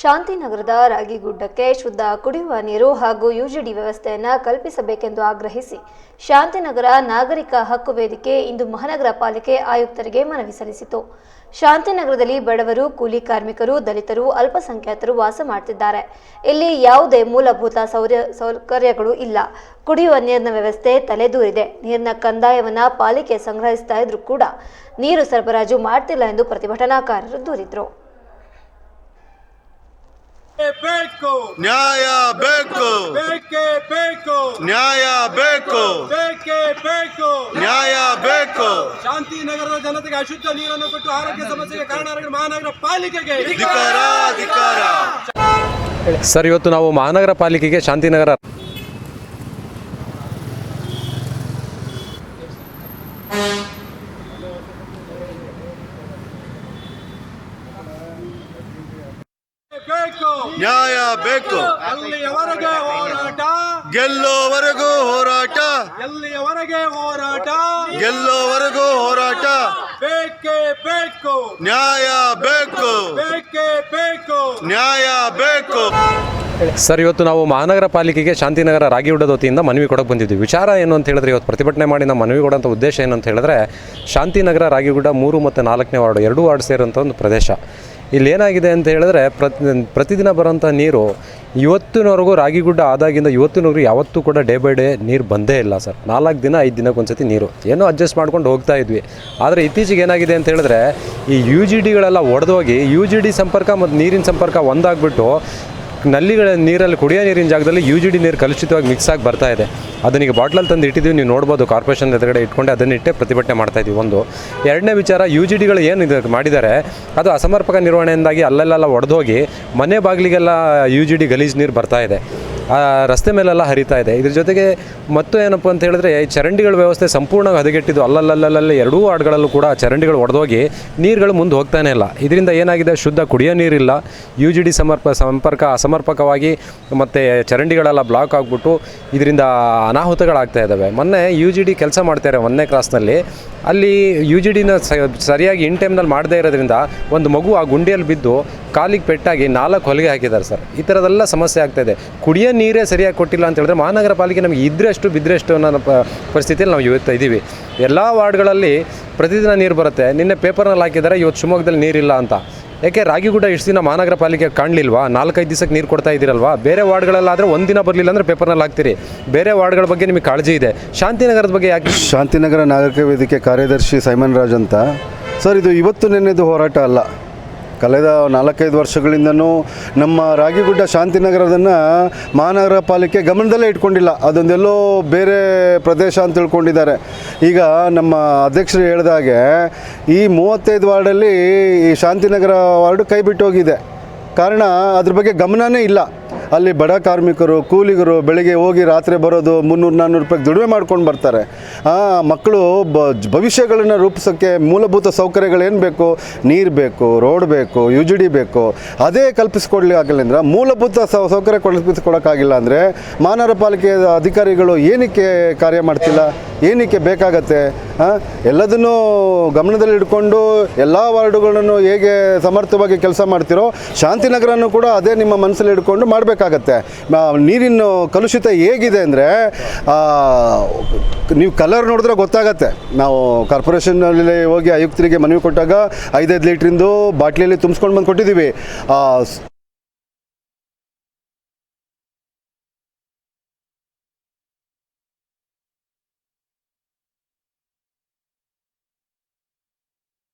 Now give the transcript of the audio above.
ಶಾಂತಿನಗರದ ರಾಗಿಗುಡ್ಡಕ್ಕೆ ಶುದ್ಧ ಕುಡಿಯುವ ನೀರು ಹಾಗೂ ಯುಜಿಡಿ ವ್ಯವಸ್ಥೆಯನ್ನು ಕಲ್ಪಿಸಬೇಕೆಂದು ಆಗ್ರಹಿಸಿ ಶಾಂತಿನಗರ ನಾಗರಿಕ ಹಕ್ಕು ವೇದಿಕೆ ಇಂದು ಮಹಾನಗರ ಪಾಲಿಕೆ ಆಯುಕ್ತರಿಗೆ ಮನವಿ ಸಲ್ಲಿಸಿತು. ಶಾಂತಿನಗರದಲ್ಲಿ ಬಡವರು, ಕೂಲಿ ಕಾರ್ಮಿಕರು, ದಲಿತರು, ಅಲ್ಪಸಂಖ್ಯಾತರು ವಾಸ ಮಾಡ್ತಿದ್ದಾರೆ. ಇಲ್ಲಿ ಯಾವುದೇ ಮೂಲಭೂತ ಸೌರ್ಯ, ಸೌಕರ್ಯಗಳು ಇಲ್ಲ. ಕುಡಿಯುವ ನೀರಿನ ವ್ಯವಸ್ಥೆ ತಲೆದೂರಿದೆ. ನೀರಿನ ಕಂದಾಯವನ್ನು ಪಾಲಿಕೆ ಸಂಗ್ರಹಿಸ್ತಾ ಇದ್ರೂ ಕೂಡ ನೀರು ಸರಬರಾಜು ಮಾಡ್ತಿಲ್ಲ ಎಂದು ಪ್ರತಿಭಟನಾಕಾರರು ದೂರಿದ್ರು. ಬೇಕು. ನ್ಯಾಯ ಬೇಕು. ಬೇಕೇ ಬೇಕು. ನ್ಯಾಯ ಬೇಕು. ಬೇಕೇ ಬೇಕು. ನ್ಯಾಯ ಬೇಕು. ಶಾಂತಿನಗರದ ಜನತೆಗೆ ಅಶುದ್ಧ ನೀರನ್ನು ಕೊಟ್ಟು ಆರೋಗ್ಯ ಸಮಸ್ಯೆಗೆ ಕಾರಣ ಮಹಾನಗರ ಪಾಲಿಕೆಗೆ ಧಿಕಾರ ಧಿಕಾರ ಸರ್ ಇವತ್ತು ನಾವು ಮಹಾನಗರ ಪಾಲಿಕೆಗೆ ಶಾಂತಿನಗರ ಬೇಕು ನ್ಯಾಯ ಬೇಕು. ಅಲ್ಲಿಯವರೆಗೆ ಹೋರಾಟ? ಗೆಲ್ಲೋವರೆಗೂ ಹೋರಾಟ. ಎಲ್ಲಿಯವರೆಗೆ ಹೋರಾಟ? ಗೆಲ್ಲೋವರೆಗೂ ಹೋರಾಟ. ಬೇಕೇ ಬೇಕು. ನ್ಯಾಯ ಬೇಕು. ಬೇಕೇ ಬೇಕು. ನ್ಯಾಯ ಬೇಕು. ಸರ್ ಇವತ್ತು ನಾವು ಮಹಾನಗರ ಪಾಲಿಕೆಗೆ ಶಾಂತಿನಗರ ರಾಗಿಗುಡ್ಡದ ವತಿಯಿಂದ ಮನವಿ ಕೊಡಕ್ಕೆ ಬಂದಿದ್ವಿ. ವಿಚಾರ ಏನು ಅಂತ ಹೇಳಿದ್ರೆ ಇವತ್ತು ಪ್ರತಿಭಟನೆ ಮಾಡಿ ನಮ್ಮ ಮನವಿ ಕೊಡೋಂಥ ಉದ್ದೇಶ ಏನು ಅಂತ ಹೇಳಿದ್ರೆ ಶಾಂತಿನಗರ ರಾಗಿಗುಡ್ಡ ಮೂರು ಮತ್ತು ನಾಲ್ಕನೇ ವಾರ್ಡ್ ಎರಡೂ ವಾರ್ಡ್ ಸೇರುವಂಥ ಒಂದು ಪ್ರದೇಶ. ಇಲ್ಲಿ ಏನಾಗಿದೆ ಅಂತ ಹೇಳಿದ್ರೆ ಪ್ರತಿ ಪ್ರತಿದಿನ ಬರೋಂಥ ನೀರು ಇವತ್ತಿನವರೆಗೂ ರಾಗಿಗುಡ್ಡ ಆದಾಗಿಂದ ಇವತ್ತಿನವರೆಗೂ ಯಾವತ್ತೂ ಕೂಡ ಡೇ ಬೈ ಡೇ ನೀರು ಬಂದೇ ಇಲ್ಲ ಸರ್. ನಾಲ್ಕು ದಿನ, ಐದು ದಿನಕ್ಕೆ ಒಂದ್ಸತಿ ನೀರು. ಏನೋ ಅಡ್ಜಸ್ಟ್ ಮಾಡ್ಕೊಂಡು ಹೋಗ್ತಾ ಇದ್ವಿ. ಆದರೆ ಇತ್ತೀಚೆಗೆ ಏನಾಗಿದೆ ಅಂತ ಹೇಳಿದ್ರೆ ಈ ಯು ಜಿ ಡಿಗಳೆಲ್ಲ ಒಡೆದೋಗಿ ಯು ಜಿ ಡಿ ಸಂಪರ್ಕ ಮತ್ತು ನೀರಿನ ಸಂಪರ್ಕ ಒಂದಾಗ್ಬಿಟ್ಟು ನಲ್ಲಿಗಳ ನೀರಲ್ಲಿ ಕುಡಿಯೋ ನೀರಿನ ಜಾಗದಲ್ಲಿ ಯು ಜಿ ಡಿ ನೀರು ಕಲುಷಿತವಾಗಿ ಮಿಕ್ಸ್ ಆಗಿ ಬರ್ತಾ ಇದೆ. ಅದನ್ನ ಈಗ ಬಾಟ್ಲಲ್ಲಿ ತಂದು ಇಟ್ಟಿದ್ದೀವಿ. ನೀವು ನೋಡ್ಬೋದು ಕಾರ್ಪೊರೇಷನ್ ಎದುರುಗಡೆ ಇಟ್ಕೊಂಡು ಅದನ್ನಿಟ್ಟೆ ಪ್ರತಿಭಟನೆ ಮಾಡ್ತಾ ಇದ್ದೀವಿ ಒಂದು. ಎರಡನೇ ವಿಚಾರ ಯು ಜಿ ಡಿಗಳು ಏನು ಇದು ಮಾಡಿದ್ದಾರೆ, ಅದು ಅಸಮರ್ಪಕ ನಿರ್ವಹಣೆಯಿಂದಾಗಿ ಅಲ್ಲೆಲ್ಲ ಒಡೆದೋಗಿ ಮನೆ ಬಾಗಿಲಿಗೆಲ್ಲ ಯು ಜಿ ಡಿ ಗಲೀಜು ನೀರು ಬರ್ತಾ ಇದೆ. ರಸ್ತೆ ಮೇಲೆಲ್ಲ ಹರಿತಾ ಇದೆ. ಇದ್ರ ಜೊತೆಗೆ ಮತ್ತು ಏನಪ್ಪ ಅಂತ ಹೇಳಿದ್ರೆ, ಈ ಚರಂಡಿಗಳ ವ್ಯವಸ್ಥೆ ಸಂಪೂರ್ಣವಾಗಿ ಹದಗೆಟ್ಟಿದ್ದು ಅಲ್ಲಲ್ಲಲ್ಲಲ್ಲಿ ಎರಡೂ ವಾರ್ಡ್ಗಳಲ್ಲೂ ಕೂಡ ಚರಂಡಿಗಳು ಒಡೆದೋಗಿ ನೀರುಗಳು ಮುಂದೆ ಹೋಗ್ತಾನೆ ಇಲ್ಲ. ಇದರಿಂದ ಏನಾಗಿದೆ? ಶುದ್ಧ ಕುಡಿಯೋ ನೀರಿಲ್ಲ. ಯು ಜಿ ಡಿ ಸಮರ್ಪ, ಸಂಪರ್ಕ ಅಸಮರ್ಪಕವಾಗಿ ಮತ್ತು ಚರಂಡಿಗಳೆಲ್ಲ ಬ್ಲಾಕ್ ಆಗಿಬಿಟ್ಟು ಇದರಿಂದ ಅನಾಹುತಗಳಾಗ್ತಾ ಇದ್ದಾವೆ ಮೊನ್ನೆ ಯು ಜಿ ಡಿ ಕೆಲಸ ಮಾಡ್ತಾರೆ ಒಂದನೇ ಕ್ರಾಸ್ನಲ್ಲಿ. ಅಲ್ಲಿ ಯು ಜಿ ಡಿನ ಸರಿಯಾಗಿ ಇನ್ ಟೈಮ್ನಲ್ಲಿ ಮಾಡದೇ ಇರೋದ್ರಿಂದ ಒಂದು ಮಗು ಆ ಗುಂಡಿಯಲ್ಲಿ ಬಿದ್ದು ಕಾಲಿಗೆ ಪೆಟ್ಟಾಗಿ ನಾಲ್ಕು ಹೊಲಿಗೆ ಹಾಕಿದ್ದಾರೆ ಸರ್. ಈ ಥರದೆಲ್ಲ ಸಮಸ್ಯೆ ಆಗ್ತಾ ಇದೆ. ಕುಡಿಯೋ ನೀರೇ ಸರಿಯಾಗಿ ಕೊಟ್ಟಿಲ್ಲ ಅಂತ ಹೇಳಿದ್ರೆ ಮಹಾನಗರ ಪಾಲಿಕೆ ನಮಗೆ ಇದ್ರಷ್ಟು ಬಿದ್ದರೆಷ್ಟು ಅನ್ನೋ ಪರಿಸ್ಥಿತಿಯಲ್ಲಿ ನಾವು ಇವತ್ತು ಇದ್ದೀವಿ ಎಲ್ಲ ವಾರ್ಡ್ಗಳಲ್ಲಿ ಪ್ರತಿದಿನ ನೀರು ಬರುತ್ತೆ. ನಿನ್ನೆ ಪೇಪರ್ನಲ್ಲಿ ಹಾಕಿದ್ದಾರೆ, ಇವತ್ತು ಶಿವಮೊಗ್ಗದಲ್ಲಿ ನೀರಿಲ್ಲ ಅಂತ. ಯಾಕೆ ರಾಗಿಗುಡ್ಡ ಇಷ್ಟು ದಿನ ಮಹಾನಗರ ಪಾಲಿಕೆ ಕಾಣಲಿಲ್ವಾ? ನಾಲ್ಕೈದು ದಿವಸಕ್ಕೆ ನೀರು ಕೊಡ್ತಾ ಇದ್ದೀರಲ್ವಾ? ಬೇರೆ ವಾರ್ಡ್ಗಳಲ್ಲಾದರೆ ಒಂದು ದಿನ ಬರಲಿಲ್ಲ ಅಂದರೆ ಪೇಪರ್ನಲ್ಲಿ ಹಾಕ್ತೀರಿ. ಬೇರೆ ವಾರ್ಡ್ಗಳ ಬಗ್ಗೆ ನಿಮಗೆ ಕಾಳಜಿ ಇದೆ. ಶಾಂತಿನಗರದ ಬಗ್ಗೆ ಯಾಕೆ? ಶಾಂತಿನಗರ ನಾಗರಿಕ ವೇದಿಕೆ ಕಾರ್ಯದರ್ಶಿ ಸೈಮನ್ ರಾಜ್ ಅಂತ. ಸರ್, ಇದು ಇವತ್ತು ನಿನ್ನೆದು ಹೋರಾಟ ಅಲ್ಲ. ಕಳೆದ ನಾಲ್ಕೈದು ವರ್ಷಗಳಿಂದನೂ ನಮ್ಮ ರಾಗಿಗುಡ್ಡ ಶಾಂತಿನಗರದನ್ನು ಮಹಾನಗರ ಪಾಲಿಕೆ ಗಮನದಲ್ಲೇ ಇಟ್ಕೊಂಡಿಲ್ಲ. ಅದೊಂದೆಲ್ಲೋ ಬೇರೆ ಪ್ರದೇಶ ಅಂತ ತಿಳ್ಕೊಂಡಿದ್ದಾರೆ. ಈಗ ನಮ್ಮ ಅಧ್ಯಕ್ಷರು ಹೇಳಿದ ಹಾಗೆ ಈ ಮೂವತ್ತೈದು ವಾರ್ಡಲ್ಲಿ ಈ ಶಾಂತಿನಗರ ವಾರ್ಡು ಕೈ ಬಿಟ್ಟು ಹೋಗಿದೆ. ಕಾರಣ ಅದ್ರ ಬಗ್ಗೆ ಗಮನವೇ ಇಲ್ಲ. ಅಲ್ಲಿ ಬಡ ಕಾರ್ಮಿಕರು, ಕೂಲಿಗರು ಬೆಳಿಗ್ಗೆ ಹೋಗಿ ರಾತ್ರಿ ಬರೋದು ಮುನ್ನೂರು, ನಾನ್ನೂರು ರೂಪಾಯಿ ದುಡಿಮೆ ಮಾಡ್ಕೊಂಡು ಬರ್ತಾರೆ. ಮಕ್ಕಳು ಬ, ಭವಿಷ್ಯಗಳನ್ನು ರೂಪಿಸೋಕ್ಕೆ ಮೂಲಭೂತ ಸೌಕರ್ಯಗಳೇನು ಬೇಕು? ನೀರು ಬೇಕು, ರೋಡ್ ಬೇಕು ಯು ಜಿ ಡಿ ಬೇಕು. ಅದೇ ಕಲ್ಪಿಸ್ಕೊಡ್ಲಿ ಆಗಲಿಲ್ಲ ಅಂದ್ರೆ, ಮೂಲಭೂತ ಸೌಕರ್ಯ ಕಲ್ಪಿಸ್ಕೊಡೋಕ್ಕಾಗಿಲ್ಲ ಅಂದರೆ ಮಹಾನಗರ ಪಾಲಿಕೆ ಅಧಿಕಾರಿಗಳು ಏನಕ್ಕೆ ಕಾರ್ಯ ಮಾಡ್ತಿಲ್ಲ? ಏನಕ್ಕೆ ಬೇಕಾಗತ್ತೆ ಎಲ್ಲದನ್ನು ಗಮನದಲ್ಲಿ ಇಟ್ಕೊಂಡು ಎಲ್ಲ ವಾರ್ಡುಗಳನ್ನು ಹೇಗೆ ಸಮರ್ಥವಾಗಿ ಕೆಲಸ ಮಾಡ್ತಿರೋ ಶಾಂತಿನಗರನ್ನು ಕೂಡ ಅದೇ ನಿಮ್ಮ ಮನಸ್ಸಲ್ಲಿ ಇಟ್ಕೊಂಡು ಮಾಡಬೇಕಾಗತ್ತೆ. ನೀರಿನ ಕಲುಷಿತ ಹೇಗಿದೆ ಅಂದರೆ ನೀವು ಕಲರ್ ನೋಡಿದ್ರೆ ಗೊತ್ತಾಗತ್ತೆ. ನಾವು ಕಾರ್ಪೊರೇಷನ್ನಲ್ಲಿ ಹೋಗಿ ಆಯುಕ್ತರಿಗೆ ಮನವಿ ಕೊಟ್ಟಾಗ ಐದೈದು ಲೀಟ್ರಿಂದು ಬಾಟ್ಲಿಯಲ್ಲಿ ತುಂಬಿಸ್ಕೊಂಡು ಬಂದು ಕೊಟ್ಟಿದ್ದೀವಿ.